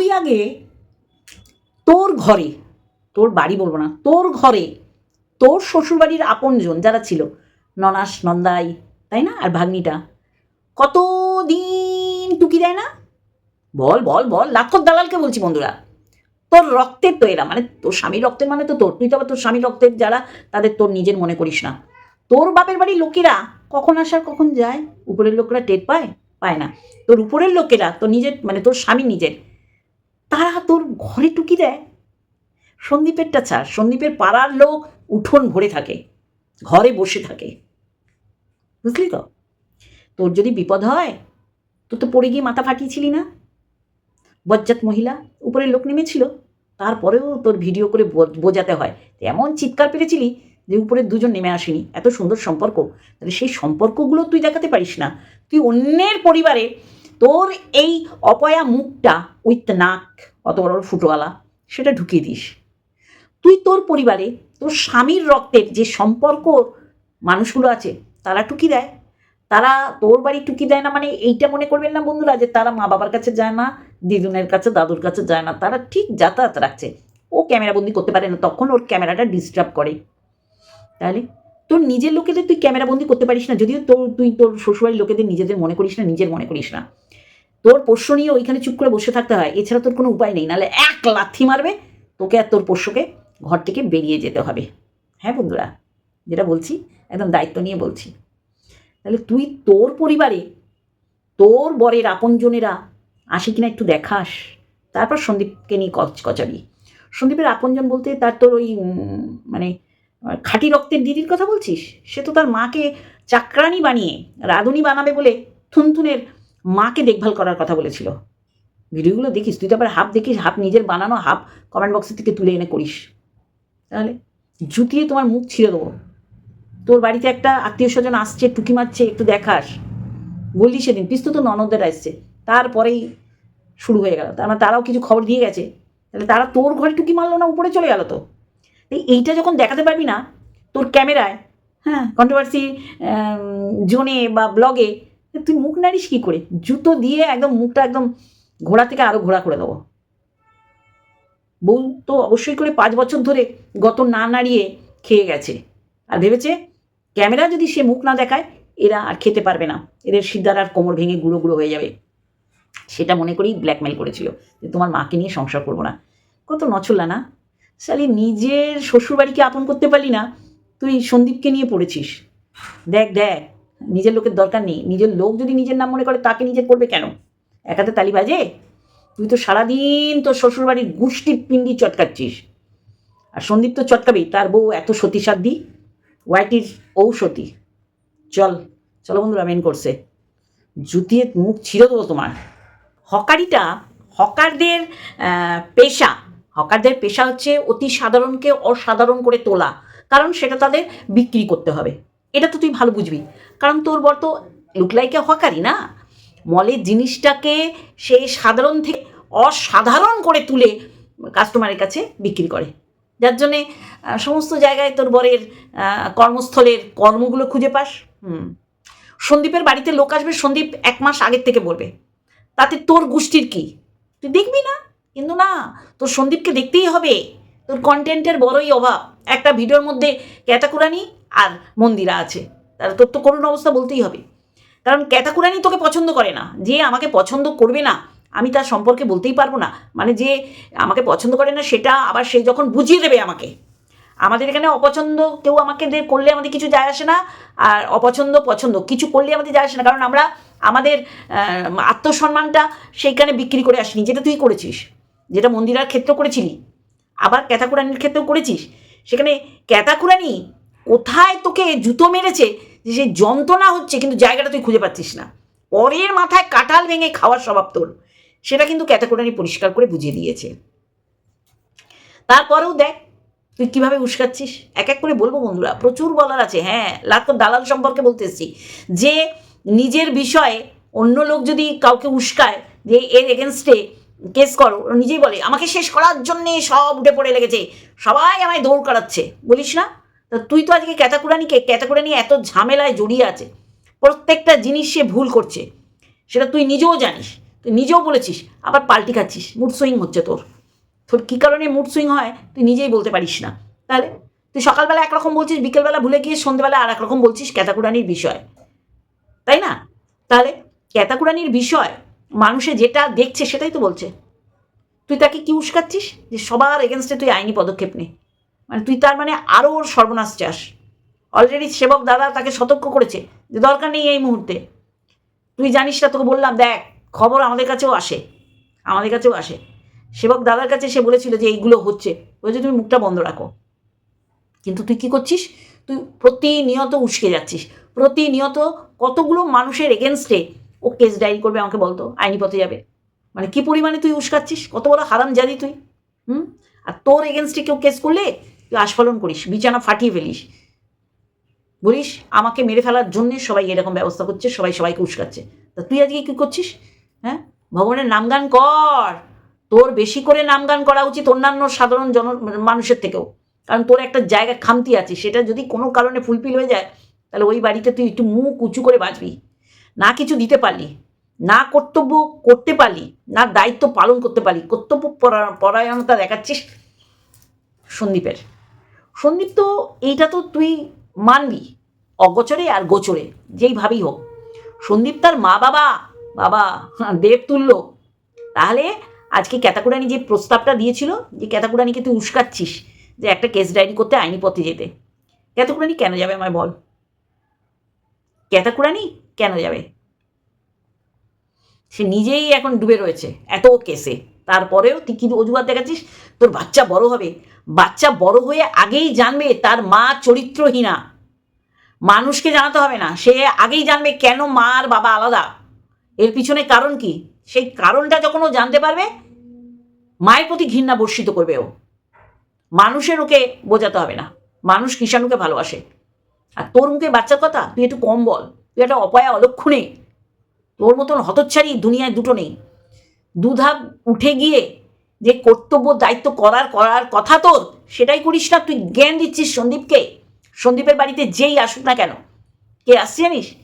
তুই আগে তোর ঘরে, তোর বাড়ি বলব না, তোর ঘরে তোর শ্বশুরবাড়ির আপনজন যারা ছিল, ননাস, নন্দাই, তাই না? আর ভাগ্নিটা কত দিন টুকি দেয় না? বল বল বল লাক্ষর দালালকে বলছি বন্ধুরা। তোর রক্তের তো এরা মানে তোর স্বামীর রক্তের মানে তো তোর, তুই তো আবার তোর স্বামীর রক্তের যারা, তাদের তোর নিজের মনে করিস না। তোর বাপের বাড়ির লোকেরা কখন আসার কখন যায়? উপরের লোকেরা টের পায়? পায় না। তোর উপরের লোকেরা, তোর নিজের মানে তোর স্বামী নিজের তারা তোর ঘরে টুকি দেয়। সন্দীপেরটা ছাড়, সন্দীপের পাড়ার লোক উঠোন ভরে থাকে, ঘরে বসে থাকে। বুঝলি তো? তোর যদি বিপদ হয় তুই তো পড়ে গিয়ে মাথা ফাটিয়েছিলি না? বজ্জাত মহিলা উপরের লোক নেমেছিল, তারপরেও তোর ভিডিও করে বোঝ- বোঝাতে হয়। এমন চিৎকার পেরেছিলি যে উপরে দুজন নেমে আসেনি। এত সুন্দর সম্পর্ক, তাহলে সেই সম্পর্কগুলো তুই দেখাতে পারিস না। তুই অন্যের পরিবারে তোর এই অপয়া মুখটা উইথ নাক অত বড় বড় ফুটোয়ালা সেটা ঢুকিয়ে দিস। তুই তোর পরিবারে, তোর স্বামীর রক্তের যে সম্পর্ক মানুষগুলো আছে, তারা টুকি দেয়। তারা তোর বাড়ি টুকি দেয় না মানে এইটা মনে করবেন না বন্ধুরা যে তারা মা বাবার কাছে যায় না, দিদুনের কাছে, দাদুর কাছে যায় না, তারা ঠিক যাতায়াত রাখছে। ও ক্যামেরাবন্দি করতে পারে না, তখন ওর ক্যামেরাটা ডিস্টার্ব করে। তাহলে? তোর নিজের লোকেদের তুই ক্যামেরাবন্দি করতে পারিস না, যদিও তোর, তুই তোর শ্বশুরবাড়ির লোকেদের নিজেদের মনে করিস না, নিজের মনে করিস না। তোর পোষ্য নিয়ে ওইখানে চুপ করে বসে থাকতে হয়, এছাড়া তোর কোনো উপায় নেই, নাহলে এক লাথি মারবে, তোকে আর তোর পোষ্যকে ঘর থেকে বেরিয়ে যেতে হবে। হ্যাঁ বন্ধুরা, যেটা বলছি, একদম দায়িত্ব নিয়ে বলছি। তাহলে তুই তোর পরিবারে, তোর বরের আপনজনেরা আসে কিনা একটু দেখাস, তারপর সন্দীপকে নিয়ে কচ কচারি সন্দীপের আপনজন বলতে তার তোর ওই মানে খাঁটি রক্তের দিদির কথা বলছিস? সে তো তার মাকে চাকরানি বানিয়ে, রাঁধুনি বানাবে বলে থুনথুনের মাকে দেখভাল করার কথা বলেছিল। ভিডিওগুলো দেখিস, তুই তো আবার হাফ দেখিস, হাফ নিজের বানানো, হাফ কমেন্ট বক্সের থেকে তুলে এনে করিস। তাহলে জুতিয়ে তোমার মুখ ছিঁড়ে দেবো। তোর বাড়িতে একটা আত্মীয় স্বজন আসছে, টুকি মারছে, একটু দেখাস। বললি সেদিন, পিস্তু তো ননদদের আসছে, তারপরেই শুরু হয়ে গেল। তার মানে তারাও কিছু খবর দিয়ে গেছে। তাহলে তারা তোর ঘরে টুকি মারলো না, উপরে চলে গেল তো? এই এইটা যখন দেখাতে পারবি না, তোর ক্যামেরায় হ্যাঁ কন্ট্রোভার্সি জোনে বা ব্লগে তুই মুখ নাড়িস কী করে? জুতো দিয়ে একদম মুখটা একদম ঘোড়া থেকে আরও ঘোড়া করে দেবো। বউ তো অবশ্যই করে পাঁচ বছর ধরে গত না নাড়িয়ে খেয়ে গেছে। আর ভেবেছে ক্যামেরা যদি সে মুখ না দেখায়, এরা আর খেতে পারবে না। এদের সিদ্ধার আর কোমর ভেঙে গুঁড়ো গুঁড়ো হয়ে যাবে। সেটা মনে করেই ব্ল্যাকমেল করেছিল যে তোমার মাকে নিয়ে সংসার করব না। কত নছল্লা না? শালি, নিজের শ্বশুরবাড়িকে আপন করতে পারলি না, তুই সন্দীপকে নিয়ে পড়েছিস। দেখ দেখ, নিজের লোকের দরকার নেই। নিজের লোক যদি নিজের নাম মনে করে, তাকে নিজের করবে কেন? একাতে তালি বাজে? তুই তো সারাদিন তোর শ্বশুরবাড়ির গুষ্টির পিন্ডি চটকাচ্ছিস। আর সন্দীপ তো চটকাবেই, তার বউ এত সতী সাধ্যি ওয়াইটির ঔষধি। চল, চলো বন্ধুরা মেন করছে জুতিয়ে মুখ ছিঁড়ে দেবো তোমার। হকারিটা, হকারদের পেশা হকারদের পেশা হচ্ছে অতি সাধারণকে অসাধারণ করে তোলা। কারণ সেটা তাদের বিক্রি করতে হবে। এটা তো তুই ভালো বুঝবি। কারণ তোর বর তো লুকলাইকে হকারি না? মলের জিনিসটাকে সে সাধারণ থেকে অসাধারণ করে তুলে কাস্টমারের কাছে বিক্রি করে। যার জন্যে সমস্ত জায়গায় তোর বরের কর্মস্থলের কর্মগুলো খুঁজে পাস। হুম। সন্দীপের বাড়িতে লোক আসবে, সন্দীপ এক মাস আগের থেকে বলবে। তাতে তোর গোষ্ঠীর কি? তুই দেখবি না? কিন্তু না, তোর সন্দীপকে দেখতেই হবে। তোর কন্টেন্টের বড়ই অভাব। একটা ভিডিওর মধ্যে ক্যাটাকুরানি আর মন্দিরা আছে। তাহলে তোর তো করুণ অবস্থা বলতেই হবে। কারণ ক্যাটাকুরানি তোকে পছন্দ করে না। যে আমাকে পছন্দ করবে না, আমি তার সম্পর্কে বলতেই পারব না। মানে যে আমাকে পছন্দ করে না, সেটা আবার সে যখন বুঝিয়ে দেবে আমাকে। আমাদের এখানে অপছন্দ, কেউ আমাকে করলে আমাদের কিছু যায় আসে না। আর অপছন্দ, পছন্দ, কিছু করলে আমাদের যায় আসে না। কারণ আমরা আমাদের আত্মসম্মানটা সেইখানে বিক্রি করে আসিনি। যেটা তুই করেছিস। যেটা মন্দিরার ক্ষেত্র করেছিলি? আবার ক্যাথাকুরানির ক্ষেত্রেও করেছিস? সেখানে ক্যাথাকুরানি কোথায় তোকে জুতো মেরেছে যে সেই যন্ত্রণা হচ্ছে, কিন্তু জায়গাটা তুই খুঁজে পাচ্ছিস না। পরের মাথায় কাঁঠাল ভেঙে খাওয়ার স্বভাব তোর। সেটা কিন্তু ক্যাথাকুরানি পরিষ্কার করে বুঝিয়ে দিয়েছে। তারপরেও দেখ, তুই কীভাবে উস্কাচ্ছিস এক এক করে বলব বন্ধুরা, প্রচুর বলার আছে। হ্যাঁ লাখো দালাল সম্পর্কে বলতে এসছি। যে নিজের বিষয়ে অন্য লোক যদি কাউকে উস্কায় যে এর এগেনস্টে কেস করো নিজেই বলে, আমাকে শেষ করার জন্যে সব উঠে পড়ে লেগেছে। সবাই আমায় দৌড় করাচ্ছে বলিস না? তা তুই তো আজকে ক্যাতাকুরানিকে ক্যাতাকুরানি এত ঝামেলায় জড়িয়ে আছে। প্রত্যেকটা জিনিস সে ভুল করছে। সেটা তুই নিজেও জানিস, তুই নিজেও বলেছিস, আবার পাল্টি খাচ্ছিস মুড সুইং হচ্ছে তোর। তোর কী কারণে মুড সুইং হয়, তুই নিজেই বলতে পারিস না। তাহলে তুই সকালবেলা একরকম বলছিস, বিকেলবেলা ভুলে গিয়ে সন্ধ্যেবেলা আর একরকম বলছিস ক্যাতাকুরানির বিষয়। তাই না? তাহলে ক্যাতাকুরানির বিষয় মানুষে যেটা দেখছে সেটাই তো বলছে। তুই তাকে কি উস্কাচ্ছিস? যে সবার এগেনস্টে তুই আইনি পদক্ষেপ নে। মানে তুই তার মানে আরও ওর সর্বনাশ চাস। অলরেডি সেবক দাদা তাকে সতর্ক করেছে যে দরকার নেই এই মুহূর্তে। তুই জানিস না, তোকে বললাম, দেখ, খবর আমাদের কাছেও আসে। আমাদের কাছেও আসে। সেবক দাদার কাছে সে বলেছিল যে এইগুলো হচ্ছে। বলছে, তুমি মুখটা বন্ধ রাখো। কিন্তু তুই কি করছিস? তুই প্রতিনিয়ত উস্কে যাচ্ছিস। প্রতিনিয়ত কতগুলো মানুষের এগেনস্টে ও কেস ডায়েরি করবে, আমাকে বলতো, আইনি পথে যাবে। মানে কি পরিমাণে তুই উস্কাচ্ছিস? কত বড় হারাম জানি তুই? হুম? আর তোর এগেনস্টে কেউ কেস করলে তুই আস্ফলন করিস, বিছানা ফাটিয়ে ফেলিস। বলিস আমাকে মেরে ফেলার জন্যে সবাই এরকম ব্যবস্থা করছে, সবাই সবাইকে উস্কাচ্ছে। তা তুই আজকে কী করছিস? হ্যাঁ? ভগবানের নামগান কর। তোর বেশি করে নামগান করা উচিত অন্যান্য সাধারণ জন, মানুষের থেকেও। কারণ তোর একটা জায়গা খামতি আছে, সেটা যদি কোনো কারণে ফুলফিল হয়ে যায়, তাহলে ওই বাড়িতে তুই একটু মুখ উঁচু করে বাঁচবি। না কিছু দিতে পারলি, না কর্তব্য করতে পারলি, না দায়িত্ব পালন করতে পারলি, কর্তব্য পরা- পরায়ণতা দেখাচ্ছিস সন্দীপের। সন্দীপ তো এইটা তো তুই মানবি, অগোচরে আর গোচরে, যেইভাবেই হোক। সন্দীপ তার মা বাবা বাবা দেব তুল্য তাহলে আজকে ক্যাতাকুরানি যে প্রস্তাবটা দিয়েছিল, যে ক্যাতাকুরানিকে তুই উস্কাচ্ছিস, যে একটা কেস ডায়েরি করতে আইনি পথে যেতে ক্যাতাকুরানি কেন যাবে আমায় বল? ক্যাতাকুরানি কেন যাবে? সে নিজেই এখন ডুবে রয়েছে এত কেসে। তারপরেও তুই কি অজুহাত দেখাচ্ছিস? তোর বাচ্চা বড় হবে। বাচ্চা বড় হয়ে আগেই জানবে তার মা চরিত্রহীনা। মানুষকে জানাতে হবে না, সে আগেই জানবে কেন মা আর বাবা আলাদা। এর পিছনে কারণ কি? সেই কারণটা যখন ও জানতে পারবে, মায়ের প্রতি ঘৃণা বর্ষিত করবে ও। মানুষের ওকে বোঝাতে হবে না। মানুষ কিষাণুকে ভালোবাসে। আর তোর মুখে বাচ্চার কথা? তুই একটু কম বল। তুই একটা অপয়া অলক্ষণে তোর মতন হতচ্ছাড়ি দুনিয়ায় দুটো নেই। দুধাপ উঠে গিয়ে যে কর্তব্য, দায়িত্ব করার করার কথা তোর, সেটাই করিস না। তুই জ্ঞান দিচ্ছিস সন্দীপকে। সন্দীপের বাড়িতে যেই আসুক না কেন। কে আসছে জানিস?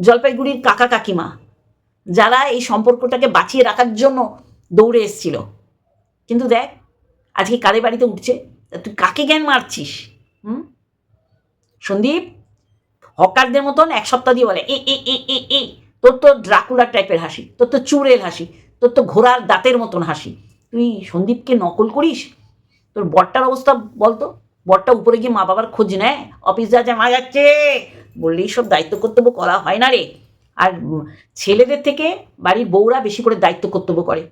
জলপাইগুড়ির কাকা কাকিমা। যারা এই সম্পর্কটাকে বাঁচিয়ে রাখার জন্য দৌড়ে এসছিল। কিন্তু দেখ, আজকে কাদের বাড়িতে উঠছে? তুই কাকে জ্ঞান মারছিস? হুম? সন্দীপ? হকারদের মতন এক সপ্তাহ দিয়ে বলে, এ এ এ এ এ, তোর তো ড্রাকুলার টাইপের হাসি, তোর তো চুরের হাসি, তোর তো ঘোড়ার দাঁতের মতন হাসি। তুই সন্দীপকে নকল করিস? তোর বরটার অবস্থা বলতো, বরটা উপরে গিয়ে মা বাবার খোঁজ নেয়, অফিস যা মা যাচ্ছে। বললেই সব দায়িত্ব কর্তব্য করা হয় না রে। আর ছেলেদের থেকে বাড়ির বউরা বেশি করে দায়িত্ব কর্তব্য করে।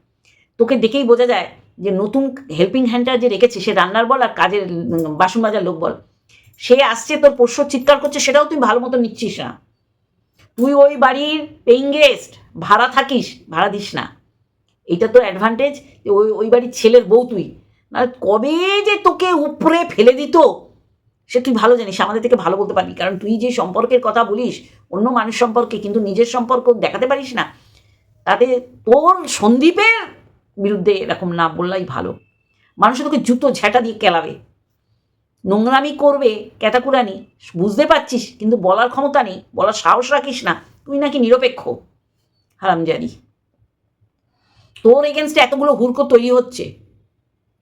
তোকে দেখেই বোঝা যায় যে নতুন হেল্পিং হ্যান্ডটা যে রেখেছে, সে রান্নার বল আর কাজের বাসন মাজার লোক বল। সে আসছে, তোর পোষ্য চিৎকার করছে, সেটাও তুই ভালো মতো নিচ্ছিস না। তুই ওই বাড়ির পেইং গেস্ট ভাড়া থাকিস, ভাড়া দিস না। এটা তোর অ্যাডভান্টেজ ওই ওই বাড়ির ছেলের বউ তুই। না কবে যে তোকে উপরে ফেলে দিত, সে তুই ভালো জানিস, আমাদের থেকে ভালো বলতে পারবি। কারণ তুই যে সম্পর্কের কথা বলিস, অন্য মানুষ সম্পর্কে, কিন্তু নিজের সম্পর্ক দেখাতে পারিস না, তাতে তোর সন্দীপের বিরুদ্ধে এরকম না বললাই ভালো। মানুষ তোকে জুতো ঝ্যাঁটা দিয়ে কেলাবে। নোংরামি করবে ক্যাতাকুরানি বুঝতে পারছিস, কিন্তু বলার ক্ষমতা নেই, বলার সাহস রাখিস না। তুই নাকি নিরপেক্ষ। হারামজাদি তোর এগেনস্টে এতগুলো হুড়কো তৈরি হচ্ছে।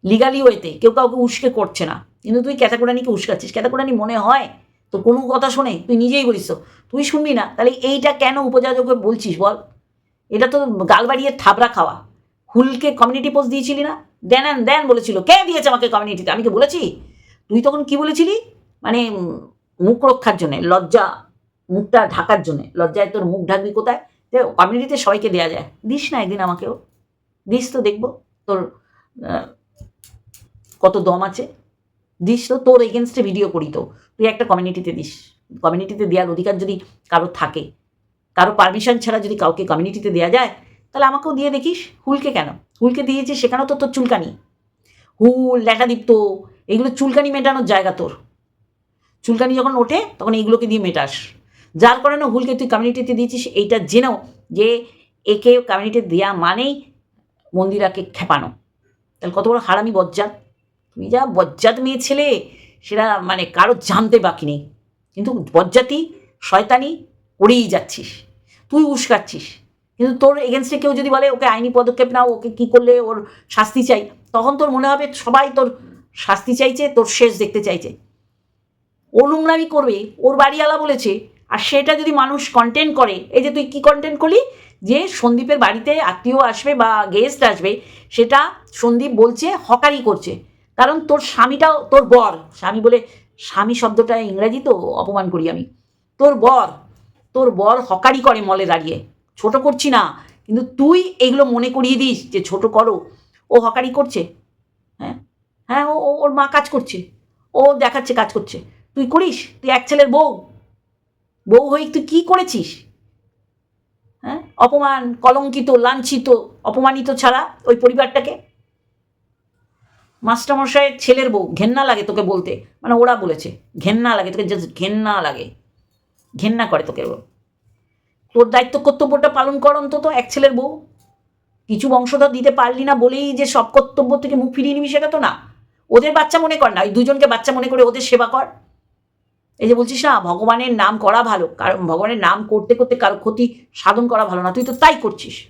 লিগালি ওয়েতে কেউ কাউকে উস্কে করছে না। কিন্তু তুই ক্যাতাকুরানিকে উস্কাচ্ছিস। ক্যাতাকুরানি মনে হয় তো কোনো কথা শোনে, তুই নিজেই বলিস তো। তুই শুনবি না, তাহলে এইটা কেন উপযাজকে বলছিস বল? এটা তো গাল বাড়িয়ে থাবড়া খাওয়া। হুলকে কমিউনিটি পোস্ট দিয়েছিলি না? দেন দেন বলেছিল। কে দিয়েছে আমাকে কমিউনিটিতে আমি কি বলেছি? তুই তখন কি বলেছিলি? মানে মুখ রক্ষার জন্যে, লজ্জা, মুখটা ঢাকার জন্যে। লজ্জায় তোর মুখ ঢাকবি কোথায়? যে কমিউনিটিতে সবাইকে দেওয়া যায়। দিস না একদিন আমাকেও। দিস তো দেখব তোর কত দম আছে। দিস তো, তোর এগেনস্টে ভিডিও করি তো। তুই একটা কমিউনিটিতে দিস। কমিউনিটিতে দেওয়ার অধিকার যদি কারও থাকে, কারও পারমিশন ছাড়া যদি কাউকে কমিউনিটিতে দেওয়া যায়, তাহলে আমাকেও দিয়ে দেখিস। হুলকে কেন? হুলকে দিয়েছে সেখানেও তো তোর চুলকানি। হুল ল্যাটাদীপ্ত এগুলো চুলকানি মেটানোর জায়গা তোর। চুলকানি যখন ওঠে, তখন এইগুলোকে দিয়ে মেটাস। যার কারণে হুলকে তুই কমিউনিটিতে দিয়েছিস, এইটা জেনেও যে একে কমিউনিটিতে দেওয়া মানেই মন্দিরাকে খেপানো। তাহলে কত বড় হারামি বজ্জাত। তুমি যা বজ্জাত মেয়ে ছেলে, সেটা মানে কারও জানতে বাকি নেই। কিন্তু বজ্জাতি শয়তানি করেই যাচ্ছিস। তুই উস্কাচ্ছিস। কিন্তু তোর এগেনস্টে কেউ যদি বলে, ওকে আইনি পদক্ষেপ নাও, ওকে কি করলে ওর শাস্তি চাই? তখন তোর মনে হবে সবাই তোর শাস্তি চাইছে, তোর শেষ দেখতে চাইছে। ও নোংরামি করবে, ওর বাড়িওয়ালা বলেছে, আর সেটা যদি মানুষ কন্টেন্ট করে, এই যে তুই কি কন্টেন্ট করলি? যে সন্দীপের বাড়িতে আত্মীয় আসবে বা গেস্ট আসবে, সেটা সন্দীপ বলছে, হকারি করছে। কারণ তোর স্বামীটাও, তোর বর, স্বামী বলে, স্বামী শব্দটা ইংরাজি তো, অপমান করি আমি। তোর বর তোর বর হকারি করে মলে দাঁড়িয়ে ছোট করছি না, কিন্তু তুই এগুলো মনে করিয়ে দিস যে ছোট করো। ও হকারি করছে। হ্যাঁ ও ওর মা কাজ করছে। ও দেখাচ্ছে, কাজ করছে। তুই করিস? তুই এক ছেলের বউ। বউ হয়ে তুই কী করেছিস? হ্যাঁ অপমান, কলঙ্কিত, লাঞ্ছিত, অপমানিত ছাড়া ওই পরিবারটাকে? মাস্টারমশাইয়ের ছেলের বউ, ঘেন্না লাগে তোকে বলতে। মানে ওরা বলেছে, ঘেন্না লাগে, তোকে জাস্ট ঘেন্না লাগে। ঘেন্না করে তোকে। তোর দায়িত্ব কর্তব্যটা পালন কর অন্তত, এক ছেলের বউ। কিছু বংশধর দিতে পারলি না বলেই যে সব কর্তব্য থেকে মুখ ফিরিয়ে নিবি সেটা তো না। ওদের বাচ্চা মনে কর না ওই দুজনকে বাচ্চা মনে করে ওদের সেবা কর। এই যে বলছিস না, ভগবানের নাম করা ভালো, কারণ ভগবানের নাম করতে করতে কারও ক্ষতি সাধন করা ভালো না, তুই তো তাই করছিস।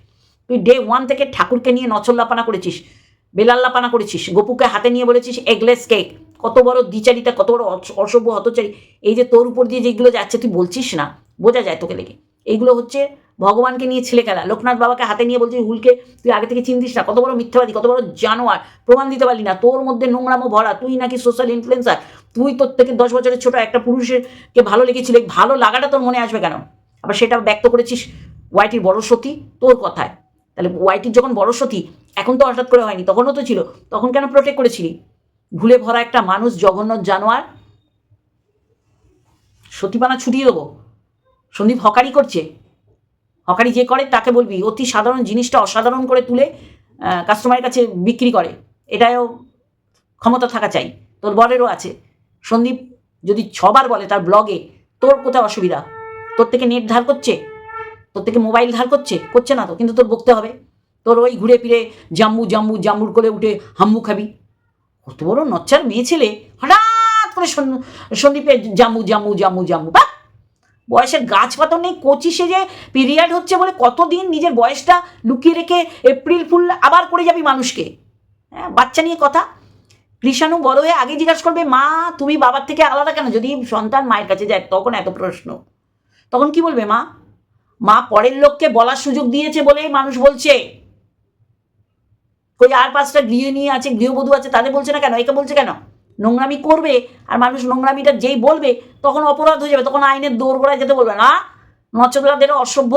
তুই ডে ওয়ান থেকে ঠাকুরকে নিয়ে নচল্লাপানা করেছিস, বেলাল্লাপানা করেছিস, গোপুকে হাতে নিয়ে বলেছিস এগলেস কেক কত বড় দ্বিচারিতা, কত বড় অস- অসভ্য হতচারী। এই যে তোর উপর দিয়ে যেগুলো যাচ্ছে, তুই বলছিস না, বোঝা যায় তোকে লেগে। এইগুলো হচ্ছে ভগবানকে নিয়ে ছেলে খেলা। লোকনাথ বাবাকে হাতে নিয়ে বলছিস হুলকে, তুই আগে থেকে চিনতিস না, কত বড় মিথ্যাবাদী, কত বড় জানোয়ার, প্রমাণ দিতে পারলি না, তোর মধ্যে নোংরামো ভরা, তুই নাকি সোশ্যাল ইনফ্লুয়েন্সার তুই তোর থেকে দশ বছরের ছোট একটা পুরুষের কে ভালো লেগেছিল, ভালো লাগাটা তোর মনে আসবে কেন? আবার সেটা ব্যক্ত করেছিস ওয়াইটির বড় সতী, তোর কথায়। তাহলে ওয়াইটির যখন বড় সতী, এখন তো হঠাৎ করে হয়নি, তখনও তো ছিল, তখন কেন প্রোটেক্ট করেছিলি? ভুলে ভরা একটা মানুষ, জঘন্য জানোয়ার, সতীপানা ছুটিয়ে দেবো। সন্দীপ হকারি করছে হকারি যে করে তাকে বলবি, অতি সাধারণ জিনিসটা অসাধারণ করে তুলে কাস্টমারের কাছে বিক্রি করে। এটাও ক্ষমতা থাকা চাই। তোর বরেরও আছে। সন্দীপ যদি ছবার বলে তার ব্লগে তোর কোথায় অসুবিধা? তোর থেকে নেট ধার করছে? তোর থেকে মোবাইল ধার করছে? করছে না তো, কিন্তু তোর বকতে হবে। তোর ওই ঘুরে ফিরে জাম্বু জাম্বু, জাম্বুর করে উঠে হাম্বু খাবি। কত বড় নচ্চার মেয়ে ছেলে। হঠাৎ করে সন- সন্দীপের জাম্বু জাম্বু জাম্বু জাম্বু বা বয়সের গাছ পাতা নেই, কচি যে পিরিয়ড হচ্ছে বলে কতদিন নিজের বয়সটা লুকিয়ে রেখে এপ্রিল ফুল আবার করে যাবি মানুষকে? হ্যাঁ বাচ্চা নিয়ে কথা। কৃষাণু বড় হয়ে আগে জিজ্ঞাসা করবে, মা, তুমি বাবার থেকে আলাদা কেন? যদি সন্তান মায়ের কাছে যায়, তখন এত প্রশ্ন। তখন কি বলবে, মা মা পরের লোককে বলার সুযোগ দিয়েছে বলেই মানুষ বলছে। কই আর পাঁচটা গৃহ নিয়ে আছে, গৃহবধূ আছে, তাদের বলছে না কেন? একে বলছে কেন? নোংরামি করবে আর মানুষ নোংরামিটা যেই বলবে তখন অপরাধ হয়ে যাবে, তখন আইনের দৌড় গোড়ায় যেতে বলবে না। নচলাদের অসভ্য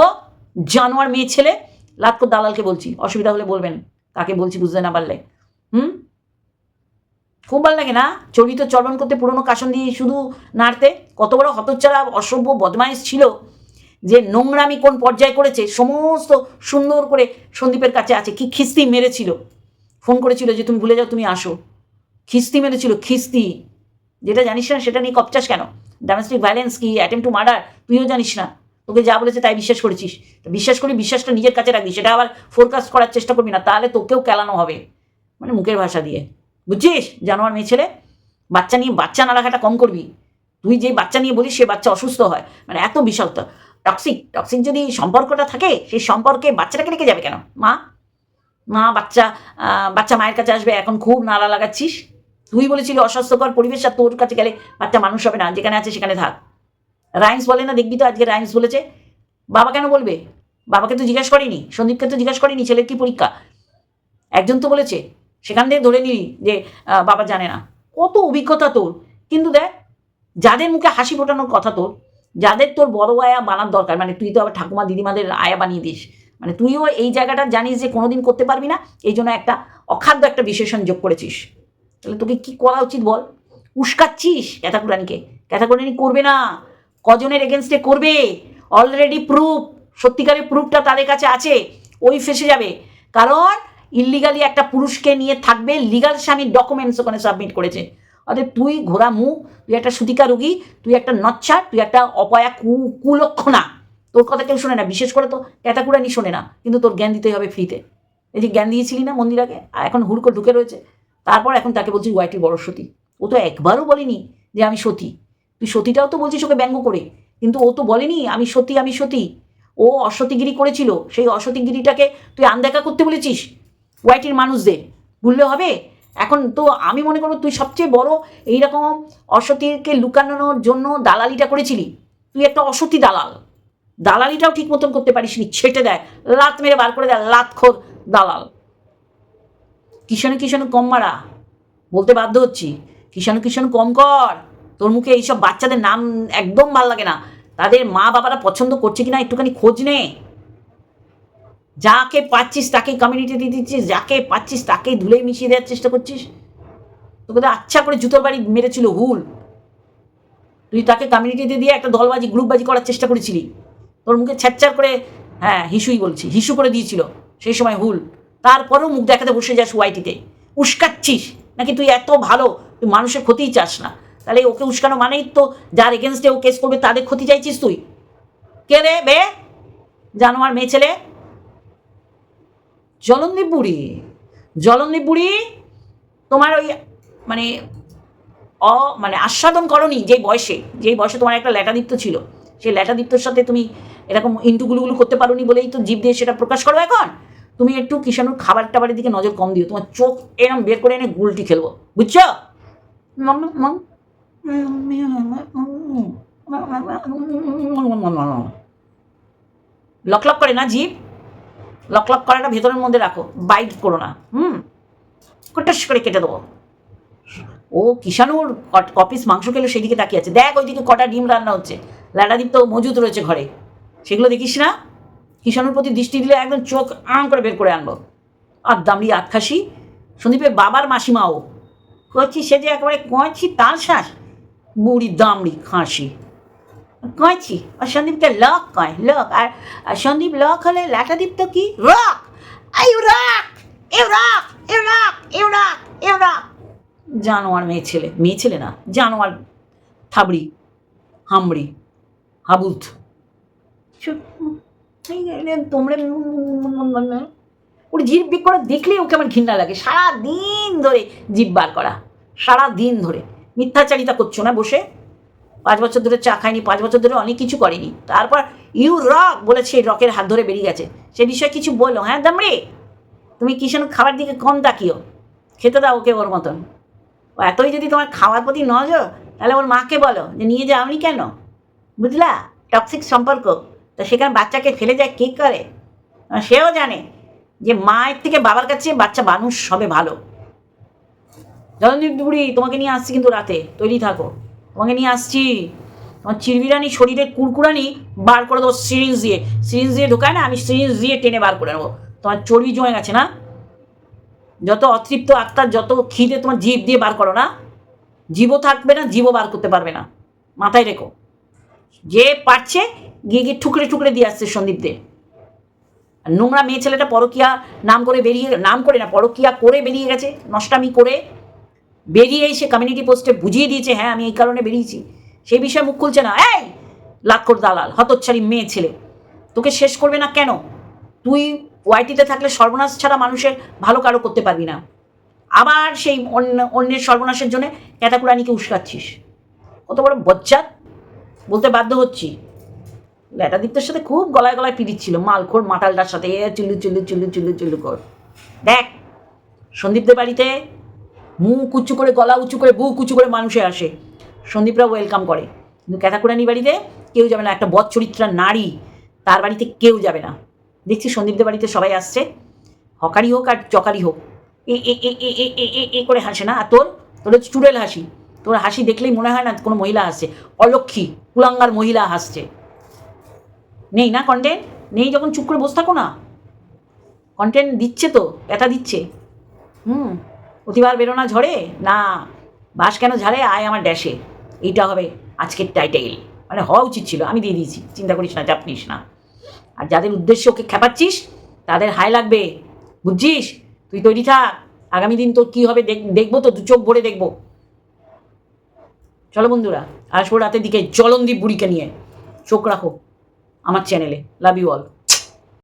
জানোয়ার মেয়ে ছেলে লাতকর দালালকে বলছি, অসুবিধা হলে বলবেন, কাকে বলছি বুঝতে না পারলে। হুম? খুব ভালো লাগে না? চরিত চলন করতে পুরনো কাসন দিয়ে শুধু নাড়তে? কত বড় হতচ্ছাড়া, অসভ্য, বদমাইশ ছিল যে নোংরামি কোন পর্যায়ে করেছে, সমস্ত সুন্দর করে সন্দীপের কাছে আছে, কি খিস্তি মেরেছিল। ফোন করেছিল যে, তুমি ভুলে যাও, তুমি আসো। খিস্তি মেরেছিল, খিস্তি। যেটা জানিস না, সেটা নিয়ে কপচাস কেন? ডোমেস্টিক ভায়োলেন্স কি? অ্যাটেম্প টু মার্ডার তুইও জানিস না। তোকে যা বলেছে তাই বিশ্বাস করেছিস। বিশ্বাস করি বিশ্বাসটা নিজের কাছে রাখবি। সেটা আবার ফোরকাস্ট করার চেষ্টা করবি না, তাহলে তোকেও কেলানো হবে। মানে মুখের ভাষা দিয়ে। বুঝছিস? জানোয়ার মেয়ে ছেলে, বাচ্চা নিয়ে বাচ্চা না রাখাটা কম করবি। তুই যে বাচ্চা নিয়ে বলিস, সে বাচ্চা অসুস্থ হয়। মানে এত বিশাল তো টক্সিক টক্সিক যদি সম্পর্কটা থাকে, সেই সম্পর্কে বাচ্চাটাকে রেখে যাবে কেন? মা? মা, বাচ্চা বাচ্চা মায়ের কাছে আসবে, এখন খুব নাড়া লাগাচ্ছিস। তুই বলেছিলি অস্বাস্থ্যকর পরিবেশ আর তোর কাছে গেলে বাচ্চা মানুষ হবে না, যেখানে আছে সেখানে থাক। রাইমস বলে না, দেখবি তো আজকে রাইমস বলেছে। বাবা কেন বলবে? বাবাকে তো জিজ্ঞাসা করেনি, সন্দীপকে তো জিজ্ঞাসা করেনি, ছেলের কি পরীক্ষা? একজন তো বলেছে, সেখান থেকে ধরে নিলি যে বাবা জানে না। কত অভিজ্ঞতা তোর। কিন্তু দেখ, যাদের মুখে হাসি ফোটানোর কথা তোর, যাদের তোর বড় আয়া বানার দরকার মানে তুই তো আবার ঠাকুমা দিদিমাদের আয়া বানিয়ে দিস। মানে তুইও এই জায়গাটা জানিস যে কোনোদিন করতে পারবি না এই জন্য একটা অখাদ্য একটা বিশেষণ যোগ করেছিস। তাহলে তোকে কি করা উচিত বল? উস্কাচ্ছিস ক্যাথাকুরানিকে ক্যাথাকুরানি করবে না। কজনের এগেনস্টে করবে। অলরেডি প্রুফ সত্যিকারের প্রুফটা তাদের কাছে আছে। ওই ফেসে যাবে। কারণ ইলিগালি একটা পুরুষকে নিয়ে থাকবে লিগাল স্বামীর ডকুমেন্টস ওখানে সাবমিট করেছে। অর্থাৎ তুই ঘোড়া মুখ তুই একটা সুতিকা রুগী, তুই একটা নচ্ছা তুই একটা অপয়া কু, কুলক্ষণা। তোর কথা কেউ শোনে না, বিশেষ করে তো ক্যাতাকুরানি শোনে না। কিন্তু তোর জ্ঞান দিতেই হবে ফ্রিতে এই যে জ্ঞান দিয়েছিলি না মন্দিরাকে আর এখন হুড়কো ঢুকে রয়েছে। তারপর এখন তাকে বলছিস ওয়াইটির বড় সতী। ও তো একবারও বলেনি যে আমি সতী। তুই সতীটাও তো বলছিস ওকে ব্যঙ্গ করে। কিন্তু ও তো বলেনি, আমি সতী আমি সতী। ও অসতিগিরি করেছিল। সেই অসতিগিরিটাকে তুই আনদেখা করতে বলেছিস? ওয়াইটির মানুষদের। ভুললে হবে? এখন তো আমি মনে করব তুই সবচেয়ে বড় এইরকম অসতিকে লুকানোর জন্য দালালিটা করেছিলি। তুই একটা অসতী দালাল। দালালিটাও ঠিক মতন করতে পারিস নি ছেটে দেয়। লাত মেরে বার করে দেয়। লাত খোর দালাল। কিষাণু কিষাণু কম মারা। বলতে বাধ্য হচ্ছি। কিষাণু কিষাণু কম কর। তোর মুখে এইসব বাচ্চাদের নাম একদম ভালো লাগে না। তাদের মা বাবারা পছন্দ করছে কিনা একটুখানি খোঁজ নে। যাকে পাচ্ছিস তাকে কমিউনিটি দিয়ে দিচ্ছিস, যাকে পাচ্ছিস তাকেই ধুলে মিশিয়ে দেওয়ার চেষ্টা করছিস। তোকে তো আচ্ছা করে জুতোর বাড়ি মেরেছিল হুল। তুই তাকে কমিউনিটিতে দিয়ে দিয়ে একটা দলবাজি, গ্রুপবাজি করার চেষ্টা করেছিলি। তোর মুখে ছ্যাচ্চার করে হ্যাঁ হিসুই বলছি, হিসু করে দিয়েছিল। সেই সময় হুল। তারপরেও মুখ দেখাতে বসে যাস ওয়াইটিতে উস্কাচ্ছিস। নাকি তুই এত ভালো, তুই মানুষের ক্ষতিই চাস না। তাহলে ওকে উস্কানো মানেই তো যার এগেনস্টে ও কেস করবে, তাদের ক্ষতি চাইছিস তুই। কে রে, বে? জানোয়ার মেয়ে ছেলে? জলন্দীপ বুড়ি। জলন্দীপ বুড়ি, তোমার ওই মানে অ মানে আস্বাদন করনি যে বয়সে। যেই বয়সে তোমার একটা ল্যাটাদীপ্ত ছিল। সেই ল্যাটাদীপ্তর সাথে তুমি এরকম ইন্টুগুলুগুলো করতে পারোনি বলেই তো জীব দিয়ে সেটা প্রকাশ করো এখন? তুমি একটু কিষাণুর খাবার টাবারের দিকে নজর কম দিও, তোমার চোখ এরম বের করে এনে গুলটি খেলব, বুঝছ? লক লক করে না জীব লক লক করাটা ভেতরের মধ্যে রাখো, বাইট করো না, হুম? কটাস করে কেটে দেবো। ও কিষাণুর কপিস মাংস খেলো সেদিকে তাকিয়ে আছে। দেখ, ওইদিকে কটা ডিম রান্না হচ্ছে। ল্যাডাদীপ তো মজুদ রয়েছে ঘরে। সেগুলো দেখিস না? কিষাণুর প্রতি দৃষ্টি দিলে একদম চোখ আম করে বের করে আনব। আর দামড়ি আত খাসি। সন্দীপের বাবার মাসিমাও। কচ্ছি সে যে একেবারে কঁচি তাল শ্বাস বুড়ি দামড়ি খাসি। কঁচি আর সন্দীপকে লক কয়, লক। আর সন্দীপ লক হলে ল্যাটাদীপ তো কি? Rock! I rock! A rock! A rock! A rock! A rock! জানোয়ার মেয়ে ছেলে মেয়ে ছেলে না, জানোয়ার থাবড়ি, হামড়ি, হাবুত। তোমরা ওর জিভ বিক করে দেখলেই ওকে আমার ঘৃণা লাগে। সারা দিন ধরে জিভ বার করা। সারা দিন ধরে। মিথ্যাচারিতা করছ না বসে? পাঁচ বছর ধরে চা খায়নি, পাঁচ বছর ধরে অনেক কিছু করেনি। তারপর ইউ রক বলেছে রকের হাত ধরে বেরিয়ে গেছে। সে বিষয়ে কিছু বলো হ্যাঁ দামড়ে? তুমি কিষাণ খাবার দিকে কম তাকিও? খেতে দাও ওকে ওর মতন। ও এতই যদি তোমার খাওয়ার প্রতি নজর, তাহলে ওর মাকে বলো যে, নিয়ে যাওনি কেন? বুঝলা? টক্সিক সম্পর্ক। তো সেখানে বাচ্চাকে ফেলে যায় কে করে? সেও জানে যে মায়ের থেকে বাবার কাছে বাচ্চা মানুষ হবে ভালো। জলদীপ বুড়ি তোমাকে নিয়ে আসছি কিন্তু রাতে। তৈরি থাকো। তোমাকে নিয়ে আসছি। তোমার চিরবিরানি শরীরের কুরকুরানি বার করে দেবো সিরিঞ্জ দিয়ে। সিরিঞ্জ দিয়ে ঢোকায় না, আমি সিরিঞ্জ দিয়ে টেনে বার করে নেব। তোমার চর্বি জমে গেছে না? যত অতৃপ্ত আত্মার যত খিদে তোমার জীব দিয়ে বার করো না, জীবও থাকবে না, জীবও বার করতে পারবে না। মাথায় রেখো। যে পারছে গিয়ে গিয়ে ঠুকরে ঠুকরে দিয়ে আসছে সন্দীপদের। নোংরা মেয়ে ছেলেটা পরকিয়া নাম করে বেরিয়ে, নাম করে না, পরকিয়া করে বেরিয়ে গেছে, নষ্টামি করে বেরিয়ে এসে কমিউনিটি পোস্টে বুঝিয়ে দিয়েছে হ্যাঁ আমি এই কারণে বেরিয়েছি। সেই বিষয়ে মুখ খুলছে না। এই, লাক্ষর দালাল হতচ্ছারি মেয়ে ছেলে। তোকে শেষ করবে না কেন? তুই ওয়াইটিতে থাকলে সর্বনাশ ছাড়া মানুষের ভালো কারও করতে পারবি না। আবার সেই অন্য, অন্যের সর্বনাশের জন্য ক্যাটাকুরানিকে উস্কাচ্ছিস। কত বড় বজ্জাত। বলতে বাধ্য হচ্ছি। ল্যাটাদীপ্তর সাথে খুব গলায় গলায় পিড়ি ছিল, মালখোর মাতালটার সাথে, এ চুলু চুলু চুলু চুলু চুলু কর। দেখ, সন্দীপদের বাড়িতে মুখ উঁচু করে, গলা উঁচু করে, বুক উঁচু করে মানুষে আসে। সন্দীপরা ওয়েলকাম করে। কিন্তু ক্যাথাকুরানি বাড়িতে কেউ যাবে না, একটা বৎচরিত্রা নারী, তার বাড়িতে কেউ যাবে না। দেখছি সন্দীপদের বাড়িতে সবাই আসছে। হকারি হোক আর চকারি হোক, এ এ এ এ এ এ এ করে হাসে না। আর তোর তোর হচ্ছে চুড়েল হাসি। তোর হাসি দেখলেই মনে হয় না কোনো মহিলা হাসছে। অলক্ষী, কুলাঙ্গার মহিলা হাসছে। নেই না কন্টেন্ট নেই যখন চুপ করে বসে থাকো না। কন্টেন্ট দিচ্ছে তো এটা দিচ্ছে। হুম, প্রতিবার বেরো না ঝড়ে? না বাস কেন ঝাড়ে? আয় আমার ড্যাশে এইটা হবে আজকের টাইটেল মানে হওয়া উচিত ছিল, আমি দিয়ে দিয়েছি। চিন্তা করিস না, চাপ নিস না। আর যাদের উদ্দেশ্যে ওকে খেপাচ্ছিস, তাদের হাই লাগবে। বুঝছিস? তুই তৈরি থাক। আগামী দিন তোর কী হবে দেখব তো, দু চোখ ভরে দেখব। চলো বন্ধুরা আসব রাতের দিকে জলন্দীপ বুড়িকে নিয়ে। চোখ রাখো। আমার চ্যানেলে লাভ ইউ অল